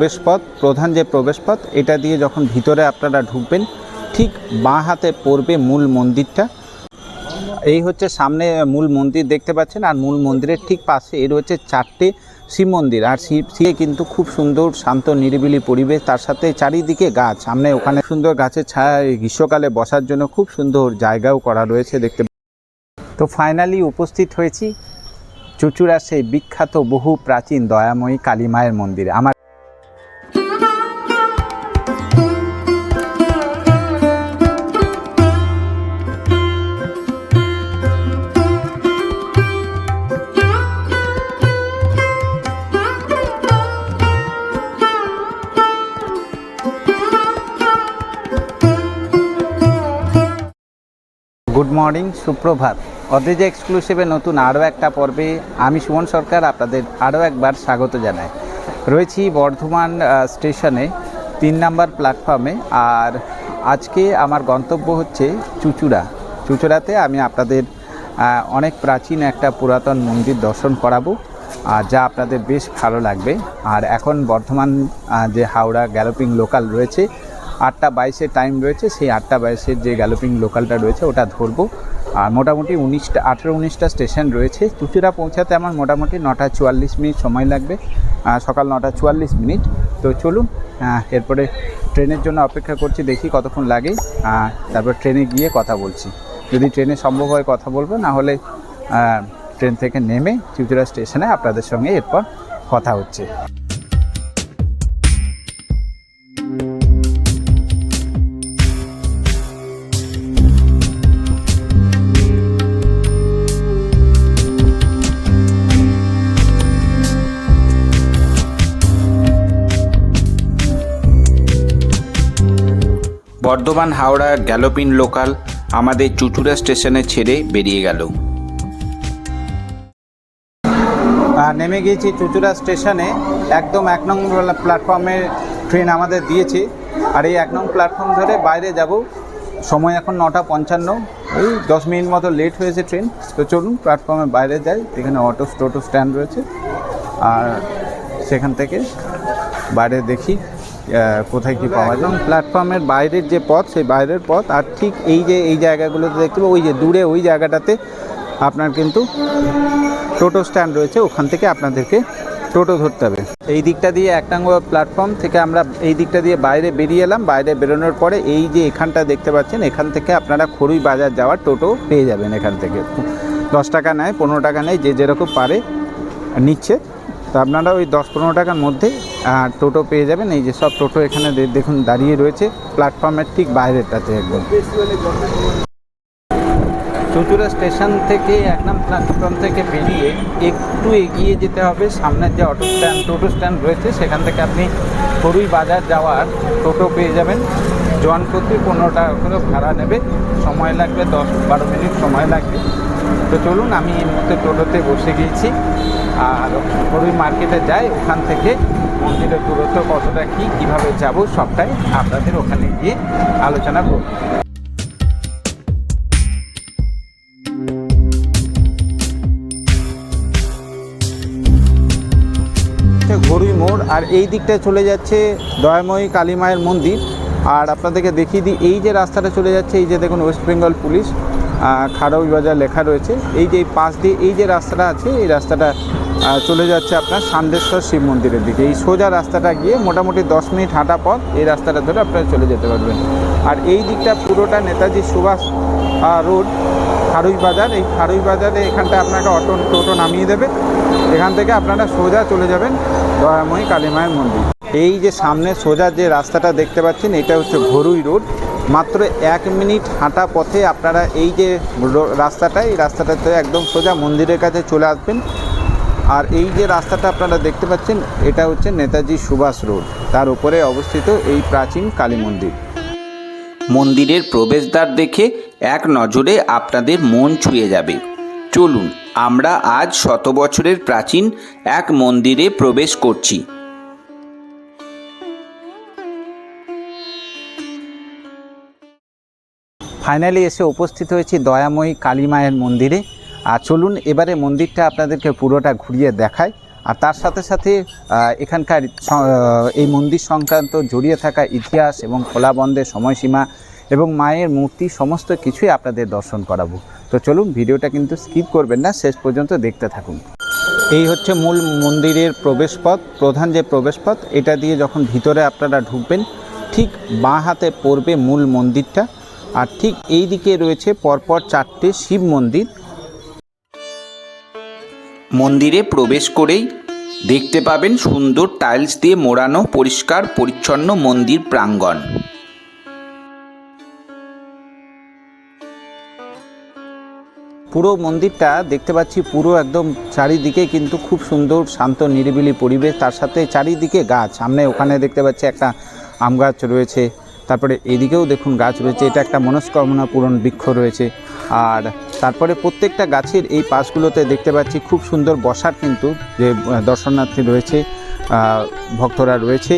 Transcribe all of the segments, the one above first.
প্রবেশপথ, প্রধান যে প্রবেশপথ, এটা দিয়ে যখন ভিতরে আপনারা ঢুকবেন, ঠিক বাঁ হাতে পড়বে মূল মন্দিরটা। এই হচ্ছে সামনে মূল মন্দির দেখতে পাচ্ছেন, আর মূল মন্দিরের ঠিক পাশে এর হচ্ছে চারটে শিব মন্দির। আর শিব শিবে কিন্তু খুব সুন্দর, শান্ত, নিরিবিলি পরিবেশ, তার সাথে চারিদিকে গাছ। সামনে ওখানে সুন্দর গাছের ছায়া গ্রীষ্মকালে বসার জন্য খুব সুন্দর জায়গাও করা রয়েছে দেখতে তো ফাইনালি উপস্থিত হয়েছি চুচুড়া সেই বিখ্যাত বহু প্রাচীন দয়াময়ী কালী মায়ের মন্দিরে। আমার মর্নিং, সুপ্রভাত। অদ্রিজা এক্সক্লুসিভে নতুন আরও একটা পর্বে আমি সুমন সরকার আপনাদের আরও একবার স্বাগত জানাই। রয়েছি বর্ধমান স্টেশনে, তিন নাম্বার প্ল্যাটফর্মে আর আজকে আমার গন্তব্য হচ্ছে চুচুড়া। চুচুড়াতে আমি আপনাদের অনেক প্রাচীন একটা পুরাতন মন্দির দর্শন করাবো, আর যা আপনাদের বেশ ভালো লাগবে। আর এখন বর্ধমান যে হাওড়া গ্যালোপিং লোকাল রয়েছে আটটা বাইশের টাইম রয়েছে, সেই আটটা বাইশের যে গ্যালোপিং লোকালটা রয়েছে, ওটা ধরবো। আর মোটামুটি উনিশটা, আঠেরো, উনিশটা স্টেশন রয়েছে। চুচুড়া পৌঁছাতে আমার মোটামুটি নটা চুয়াল্লিশ মিনিট সময় লাগবে। সকাল নটা চুয়াল্লিশ মিনিট। তো চলুন এরপরে ট্রেনের জন্য অপেক্ষা করছি, দেখি কতক্ষণ লাগে। তারপর ট্রেনে গিয়ে কথা বলছি। যদি ট্রেনে সম্ভব হয় কথা বলব, না হলে ট্রেন থেকে নেমে চুচুড়া স্টেশনে আপনাদের সঙ্গে এরপর কথা হচ্ছে। বর্ধমান হাওড়া গ্যালোপিন লোকাল আমাদের চুচুড়া স্টেশনে ছেড়ে বেরিয়ে গেল। নেমে গিয়েছি চুচুড়া স্টেশনে। একদম এক নং প্ল্যাটফর্মে ট্রেন আমাদের দিয়েছে। আর এই এক নং প্ল্যাটফর্ম ধরে বাইরে যাব। সময় এখন নটা পঞ্চান্ন। ওই দশ মিনিট মতো লেট হয়েছে ট্রেন। তো চলুন প্ল্যাটফর্মে বাইরে যাই। এখানে অটো টোটো স্ট্যান্ড রয়েছে। আর সেখান থেকে বাইরে দেখি। কোথায় কি পাওয়া যায়? প্ল্যাটফর্মের বাইরের যে পথ, সেই বাইরের পথ, আর ঠিক এই যে, এই জায়গাগুলোতে দেখতে ওই যে দূরে ওই জায়গাটাতে আপনার কিন্তু টোটো স্ট্যান্ড রয়েছে, ওখান থেকে আপনাদেরকে টোটো ধরতে হবে। এই দিকটা দিয়ে একটাঙ্গ প্ল্যাটফর্ম থেকে আমরা এই দিকটা দিয়ে বাইরে বেরিয়ে এলাম। বাইরে বেরোনোর পরে এই যে এখানটা দেখতে পাচ্ছেন, এখান থেকে আপনারা খড়ুই বাজার যাওয়ার টোটো পেয়ে যাবেন এখান থেকে। দশ টাকা নেয়, পনেরো টাকা নেয়, যে যেরকম পারে নিচ্ছে। তো আপনারা ওই দশ পনেরো টাকার মধ্যে আহ, টোটো পেয়ে যাবেন। এই যে সব টোটো এখানে দেখুন দাঁড়িয়ে রয়েছে। প্ল্যাটফর্মের ঠিক বাইরেটাতে একদম। চুচুড়া স্টেশন থেকে এক নাম প্ল্যাটফর্ম থেকে বেরিয়ে একটু এগিয়ে যেতে হবে। সামনের যে অটো স্ট্যান্ড টোটো স্ট্যান্ড রয়েছে সেখান থেকে আপনি খড়ুই বাজার যাওয়ার টোটো পেয়ে যাবেন। জন প্রতি পনেরো টাকা করে ভাড়া নেবে। সময় লাগবে দশ বারো মিনিট সময় লাগবে। তো চলুন, আমি এই মুহূর্তে টোটোতে বসে গিয়েছি। আর খড়ুই মার্কেটে যাই, ওখান থেকে মন্দিরের দূরত্ব কতটা, কী, কীভাবে যাব, সবটাই আপনাদের ওখানে গিয়ে আলোচনা করব। ঘড়ুই মোড়, আর এই দিকটায় চলে যাচ্ছে দয়াময়ী কালী মায়ের মন্দির। আর আপনাদেরকে দেখিয়ে দিই, এই যে রাস্তাটা চলে যাচ্ছে, এই যে দেখুন ওয়েস্ট বেঙ্গল পুলিশ খাড়াউই বাজার লেখা রয়েছে। এই যে পাশ দিয়ে এই যে রাস্তাটা আছে, এই রাস্তাটা চলে যাচ্ছে আপনার সান্দেশ্বর শিব মন্দিরের দিকে। এই সোজা রাস্তাটা গিয়ে মোটামুটি দশ মিনিট হাঁটা পথ, এই রাস্তাটা ধরে আপনারা চলে যেতে পারবেন। আর এই দিকটা পুরোটা নেতাজি সুভাষ রোড খারুই বাজার। এই খারুই বাজারে এখানটা আপনাকে অটো, টোটো নামিয়ে দেবে। এখান থেকে আপনারা সোজা চলে যাবেন দয়াময়ী কালী মায়ের মন্দির। এই যে সামনে সোজা যে রাস্তাটা দেখতে পাচ্ছেন, এটা হচ্ছে ঘরুই রোড। মাত্র এক মিনিট হাঁটা পথে আপনারা এই যে রাস্তাটা, এই রাস্তাটাতে একদম সোজা মন্দিরের কাছে চলে আসবেন। আর এই যে রাস্তাটা আপনারা দেখতে পাচ্ছেন, এটা হচ্ছে নেতাজি সুভাষ রোড। তার উপরে অবস্থিত এই প্রাচীন কালী মন্দির। মন্দিরের প্রবেশদ্বার দেখে এক নজরে আপনাদের মন ছুঁয়ে যাবে। চলুন, আমরা আজ শত বছরের প্রাচীন এক মন্দিরে প্রবেশ করছি। ফাইনালি এসে উপস্থিত হয়েছি দয়াময়ী কালী মায়ের মন্দিরে। আর চলুন এবারে মন্দিরটা আপনাদেরকে পুরোটা ঘুরিয়ে দেখায় আর তার সাথে সাথে এখানকার এই মন্দির সংক্রান্ত জড়িয়ে থাকা ইতিহাস এবং খোলা বন্ধের সময়সীমা এবং মায়ের মূর্তি সমস্ত কিছুই আপনাদের দর্শন করাবো। তো চলুন ভিডিওটা কিন্তু স্কিপ করবেন না, শেষ পর্যন্ত দেখতে থাকুন। এই হচ্ছে মূল মন্দিরের প্রবেশপথ, প্রধান যে প্রবেশপথ, এটা দিয়ে যখন ভিতরে আপনারা ঢুকবেন, ঠিক বাঁ হাতে পড়বে মূল মন্দিরটা। আর ঠিক এই দিকে রয়েছে পরপর চারটে শিব মন্দির। মন্দিরে প্রবেশ করেই দেখতে পাবেন সুন্দর টাইলস দিয়ে মোড়ানো পরিষ্কার পরিচ্ছন্ন মন্দির প্রাঙ্গণ। পুরো মন্দিরটা দেখতে পাচ্ছি পুরো একদম চারিদিকে কিন্তু খুব সুন্দর শান্ত নিরিবিলি পরিবেশ। তার সাথে চারিদিকে গাছ। সামনে ওখানে দেখতে পাচ্ছি একটা আম গাছ রয়েছে। তারপরে এদিকেও দেখুন গাছ রয়েছে, এটা একটা মনস্কামনা পূরণ বৃক্ষ রয়েছে। আর তারপরে প্রত্যেকটা গাছের এই পাশগুলোতে দেখতে পাচ্ছি খুব সুন্দর বসার কিন্তু যে দর্শনার্থী রয়েছে ভক্তরা রয়েছে।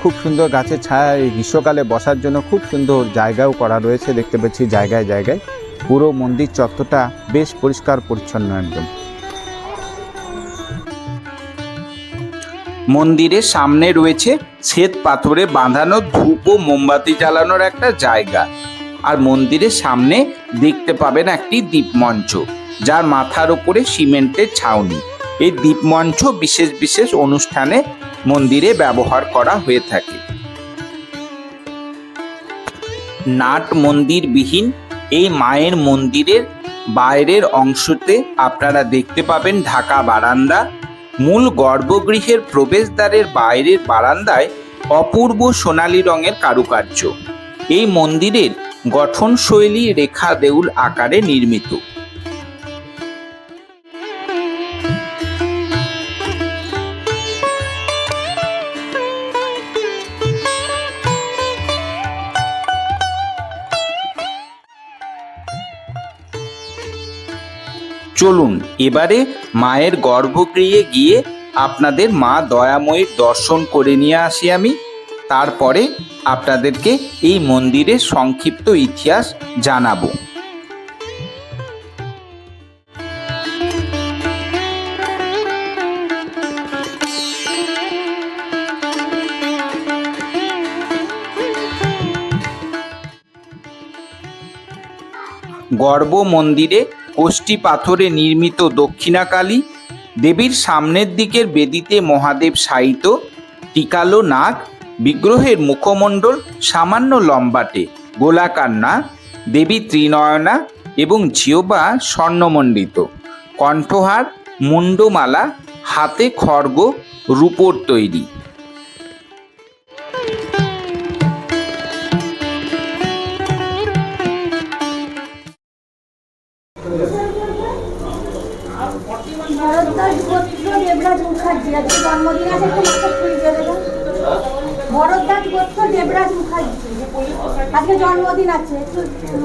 খুব সুন্দর গাছের ছায়া এই গ্রীষ্মকালে বসার জন্য খুব সুন্দর জায়গাও করা রয়েছে, দেখতে পাচ্ছি জায়গায় জায়গায়। পুরো মন্দির চত্বরটা বেশ পরিষ্কার পরিচ্ছন্ন একদম। মন্দিরের সামনে রয়েছে শ্বেত পাথরে বাঁধানো ধূপ ও মোমবাতি জ্বালানোর একটা জায়গা। আর মন্দিরের সামনে দেখতে পাবেন একটি দ্বীপমঞ্চ, যার মাথার উপরে সিমেন্টের ছাউনি। এই দ্বীপমঞ্চ বিশেষ বিশেষ অনুষ্ঠানে মন্দিরে ব্যবহার করা হয়ে থাকে। নাট মন্দির বিহীন এই মায়ের মন্দিরের বাইরের অংশতে আপনারা দেখতে পাবেন ঢাকা বারান্দা মূল গর্ভগৃহের প্রবেশদ্বারের বাইরের বারান্দায় অপূর্ব সোনালী রঙের কারুকার্য। এই মন্দিরের গঠনশৈলী রেখা দেউল আকারে নির্মিত। চলুন, এবারে মায়ের গর্ভগৃহে গিয়ে আপনাদের মা দয়াময়ীর দর্শন করে নিয়ে আসি আমি। তারপরে আপনাদেরকে এই মন্দিরের সংক্ষিপ্ত ইতিহাস জানাব। গর্ভ মন্দিরে কোষ্ঠী পাথরে নির্মিত দক্ষিণাকালী, দেবীর সামনের দিকের বেদিতে মহাদেব শায়িত টিকালো নাগ, বিগ্রহের মুখমণ্ডল, সামান্য লম্বাটে গোলাকার দেবী ত্রিনয়না এবং জিওবা স্বর্ণমণ্ডিত। কণ্ঠহার মুন্ডমালা হাতে খড়গ, রূপোর তৈরি।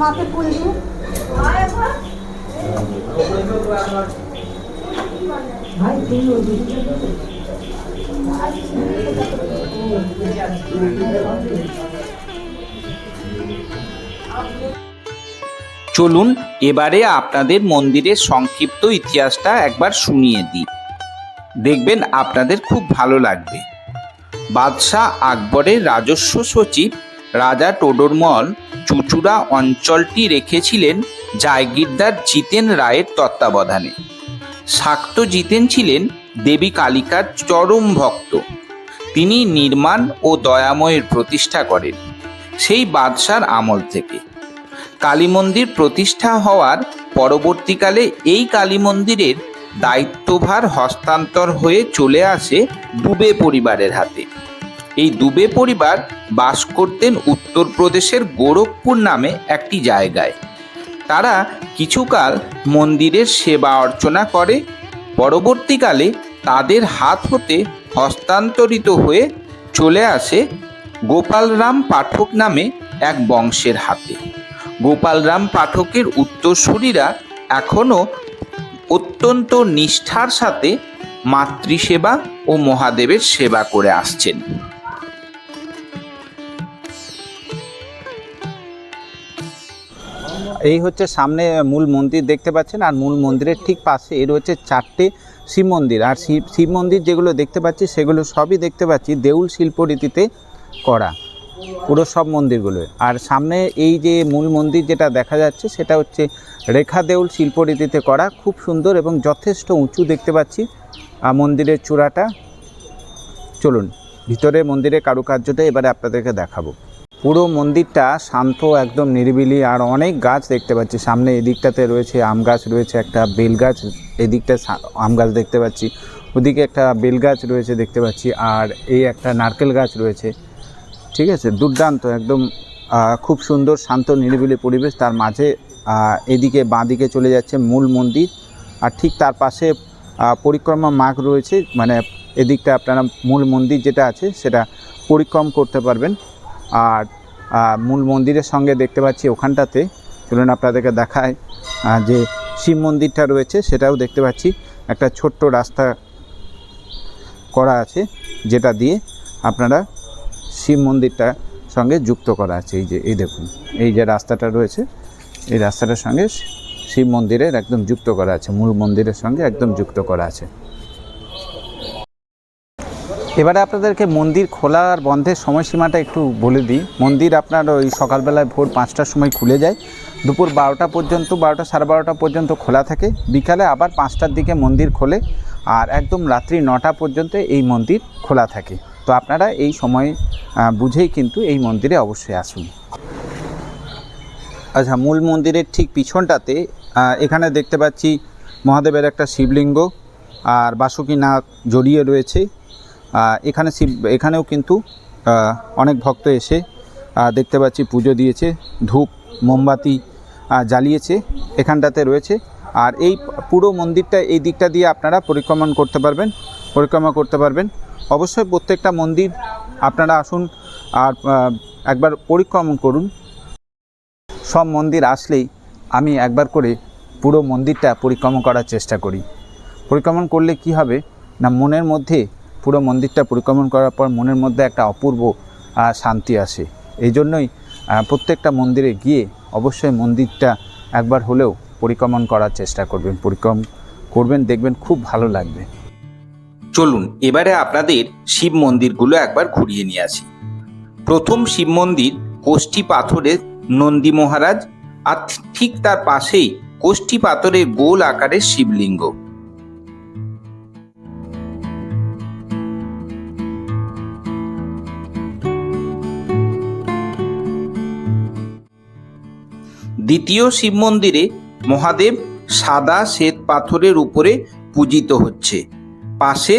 মাথা ফুল দিন চলুন, এবারে আপনাদের মন্দিরের সংক্ষিপ্ত ইতিহাসটা একবার শুনিয়ে দিই। দেখবেন আপনাদের খুব ভালো লাগবে। বাদশাহ আকবরের রাজস্ব সচিব রাজা টোডরমল চুচুড়া অঞ্চলটি রেখেছিলেন জায়গিরদার জিতেন রায়ের তত্ত্বাবধানে। শাক্ত জিতেন ছিলেন দেবী কালিকার চরম ভক্ত। তিনি নির্মাণ ও দয়াময়ের প্রতিষ্ঠা করেন সেই বাদশার আমল থেকে। কালী মন্দির প্রতিষ্ঠা হওয়ার পরবর্তীকালে এই কালী মন্দিরের দায়িত্বভার হস্তান্তর হয়ে চলে আসে দুবে পরিবারের হাতে। এই দুবে পরিবার বাস করতেন উত্তরপ্রদেশের গোরখপুর নামে একটি জায়গায়। তারা কিছুকাল মন্দিরের সেবা অর্চনা করে, পরবর্তীকালে তাদের হাত হতে হস্তান্তরিত হয়ে চলে আসে গোপালরাম পাঠক নামে এক বংশের হাতে। গোপালরাম পাঠকের উত্তরসূরিরা এখনও অত্যন্ত নিষ্ঠার সাথে মাতৃসেবা ও মহাদেবের সেবা করে আসছেন। এই হচ্ছে সামনে মূল মন্দির দেখতে পাচ্ছেন, আর মূল মন্দিরের ঠিক পাশে এর হচ্ছে চারটে শিব মন্দির, আর শিব শিব মন্দির যেগুলো দেখতে পাচ্ছি সেগুলো সবই দেখতে পাচ্ছি দেউল শিল্প রীতিতে করা, পুরো সব মন্দিরগুলো। আর সামনে এই যে মূল মন্দির যেটা দেখা যাচ্ছে সেটা হচ্ছে রেখা দেউল শিল্প রীতিতে করা, খুব সুন্দর এবং যথেষ্ট উঁচু দেখতে পাচ্ছি মন্দিরের চূড়াটা। চলুন, ভিতরে মন্দিরের কারুকার্যটা এবারে আপনাদেরকে দেখাবো। পুরো মন্দিরটা শান্ত, একদম নিরিবিলি, আর অনেক গাছ দেখতে পাচ্ছি। সামনে এদিকটাতে রয়েছে আম গাছ, রয়েছে একটা বেল গাছ, এদিকটা আম গাছ দেখতে পাচ্ছি। ওদিকে একটা বেল গাছ রয়েছে দেখতে পাচ্ছি, আর এই একটা নারকেল গাছ রয়েছে। ঠিক আছে? দুর্দান্ত, একদম খুব সুন্দর, শান্ত, নিরিবিলি পরিবেশ। তার মাঝে এদিকে বাঁদিকে চলে যাচ্ছে মূল মন্দির। আর ঠিক তার পাশে পরিক্রমা মার্গ রয়েছে। মানে এদিকটা আপনারা মূল মন্দির যেটা আছে, সেটা পরিক্রম করতে পারবেন। আর মূল মন্দিরের সঙ্গে দেখতে পাচ্ছি ওখানটাতে, চলুন আপনাদেরকে দেখায় যে শিব মন্দিরটা রয়েছে, সেটাও দেখতে পাচ্ছি। একটা ছোট্ট রাস্তা করা আছে, যেটা দিয়ে আপনারা শিব মন্দিরটা সঙ্গে যুক্ত করা আছে। এই যে, এই দেখুন, এই যে রাস্তাটা রয়েছে, এই রাস্তাটার সঙ্গে শিব মন্দিরের একদম যুক্ত করা আছে, মূল মন্দিরের সঙ্গে একদম যুক্ত করা আছে। এবারে আপনাদেরকে মন্দির খোলা আর বন্ধের সময়সীমাটা একটু বলে দিই। মন্দির আপনার ওই সকালবেলায় ভোর পাঁচটার সময় খুলে যায়। দুপুর বারোটা পর্যন্ত, বারোটা সাড়ে বারোটা পর্যন্ত খোলা থাকে। বিকালে আবার পাঁচটার দিকে মন্দির খোলে আর একদম রাত্রি নটা পর্যন্ত এই মন্দির খোলা থাকে। তো আপনারা এই সময় বুঝেই কিন্তু এই মন্দিরে অবশ্যই আসুন। আচ্ছা মূল মন্দিরের ঠিক পিছনটাতে এখানে দেখতে পাচ্ছি মহাদেবের একটা শিবলিঙ্গ আর বাসুকীনাথ জড়িয়ে রয়েছে। এখানে শিব, এখানেও কিন্তু অনেক ভক্ত এসে দেখতে পাচ্ছি, পুজো দিয়েছে, ধূপ, মোমবাতি জ্বালিয়েছে, এখানটাতে রয়েছে। আর এই পুরো মন্দিরটা এই দিকটা দিয়ে আপনারা পরিক্রমণ করতে পারবেন, পরিক্রমা করতে পারবেন। অবশ্যই প্রত্যেকটা মন্দির আপনারা আসুন আর একবার পরিক্রমণ করুন। সব মন্দির আসলেই আমি একবার করে পুরো মন্দিরটা পরিক্রমণ করার চেষ্টা করি। পরিক্রমণ করলে কি হবে? না, মনের মধ্যে পুরো মন্দিরটা পরিক্রমণ করার পর মনের মধ্যে একটা অপূর্ব শান্তি আসে। এই জন্যই প্রত্যেকটা মন্দিরে গিয়ে অবশ্যই মন্দিরটা একবার হলেও পরিক্রমণ করার চেষ্টা করবেন। পরিক্রম করবেন, দেখবেন খুব ভালো লাগবে। চলুন, এবারে আপনাদের শিব মন্দিরগুলো একবার ঘুরিয়ে নিয়ে আসি। প্রথম শিব মন্দির কোষ্ঠী পাথরের নন্দী মহারাজ আর ঠিক তার পাশেই কোষ্ঠী পাথরের গোল আকারের শিবলিঙ্গ। দ্বিতীয় শিব মন্দিরে মহাদেব সাদা শ্বেত পাথরের উপরে পূজিত হচ্ছে। পাশে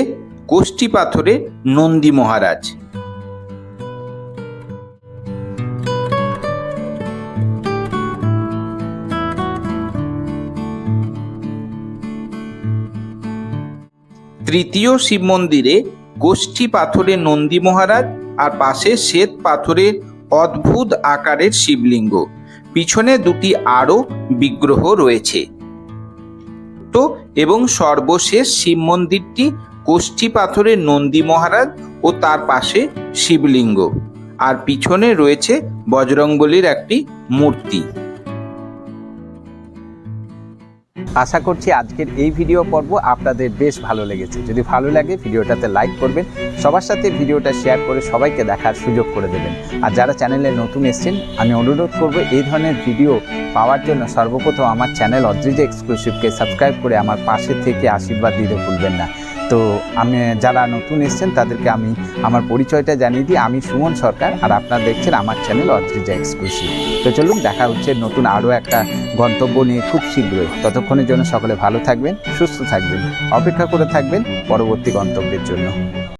কোষ্ঠী পাথরে নন্দী মহারাজ। তৃতীয় শিব মন্দিরে গোষ্ঠী পাথরে নন্দী মহারাজ আর পাশে শ্বেত পাথরের অদ্ভুত আকারের শিবলিঙ্গ। পিছনে দুটি আরও বিগ্রহ রয়েছে। তো এবং সর্বশেষ শিব মন্দিরটি কোষ্ঠী পাথরের নন্দী মহারাজ ও তার পাশে শিবলিঙ্গ। আর পিছনে রয়েছে বজরঙ্গলির একটি মূর্তি। আশা করছি আজকের এই ভিডিও পর্ব আপনাদের বেশ ভালো লেগেছে। যদি ভালো লাগে ভিডিওটাতে লাইক করবেন, সবার সাথে ভিডিওটা শেয়ার করে সবাইকে দেখার সুযোগ করে দেবেন। আর যারা চ্যানেলে নতুন এসছেন, আমি অনুরোধ করব এই ধরনের ভিডিও পাওয়ার জন্য সর্বপ্রথম আমার চ্যানেল অদ্রিজ এক্সক্লুসিভকে সাবস্ক্রাইব করে আমার পাশে থেকে আশীর্বাদ দিতে ভুলবেন না। তো আমি, যারা নতুন এসছেন, তাদেরকে আমি আমার পরিচয়টা জানিয়ে দিই। আমি সুমন সরকার, আর আপনারা দেখছেন আমার চ্যানেল অদ্রিজা এক্সক্লুসিভ তো চলুন, দেখা হচ্ছে নতুন আরও একটা গন্তব্য নিয়ে খুব শীঘ্রই। ততক্ষণের জন্য সকলে ভালো থাকবেন, সুস্থ থাকবেন, অপেক্ষা করে থাকবেন পরবর্তী গন্তব্যের জন্য।